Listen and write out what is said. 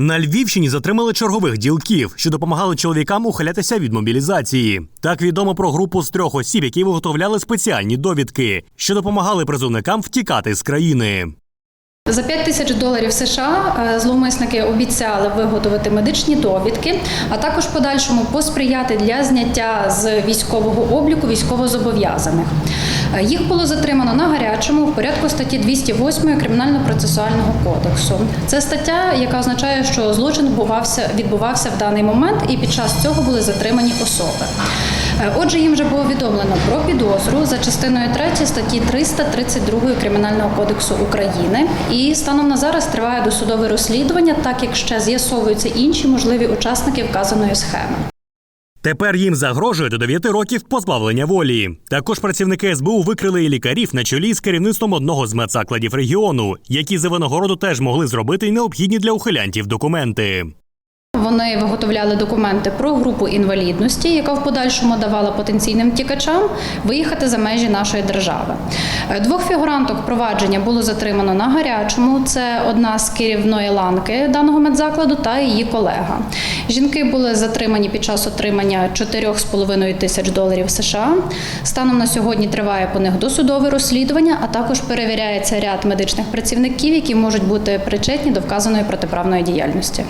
На Львівщині затримали чергових ділків, що допомагали чоловікам ухилятися від мобілізації. Так відомо про групу з трьох осіб, які виготовляли спеціальні довідки, що допомагали призовникам втікати з країни. За 5 тисяч доларів США е, зловмисники обіцяли виготовити медичні довідки, а також подальшому посприяти для зняття з військового обліку військовозобов'язаних. Е, Їх було затримано на гарячому в порядку статті 208 Кримінально-процесуального кодексу. Це стаття, яка означає, що злочин відбувався, відбувався в даний момент, і під час цього були затримані особи. Е, Отже, їм вже було повідомлено про підозру за частиною 3 статті 332 Кримінального кодексу України. І станом на зараз триває досудове розслідування, так як ще з'ясовуються інші можливі учасники вказаної схеми. Тепер їм загрожує до 9 років позбавлення волі. Також працівники СБУ викрили і лікарів на чолі з керівництвом одного з медзакладів регіону, які за винагороду теж могли зробити необхідні для ухилянтів документи. Вони виготовляли документи про групу інвалідності, яка в подальшому давала потенційним тікачам виїхати за межі нашої держави. Е, Двох фігуранток провадження було затримано на гарячому. Це одна з керівної ланки даного медзакладу та її колега. Жінки були затримані під час отримання 4,5 тисяч доларів США. Станом на сьогодні триває по них досудове розслідування, а також перевіряється ряд медичних працівників, які можуть бути причетні до вказаної протиправної діяльності.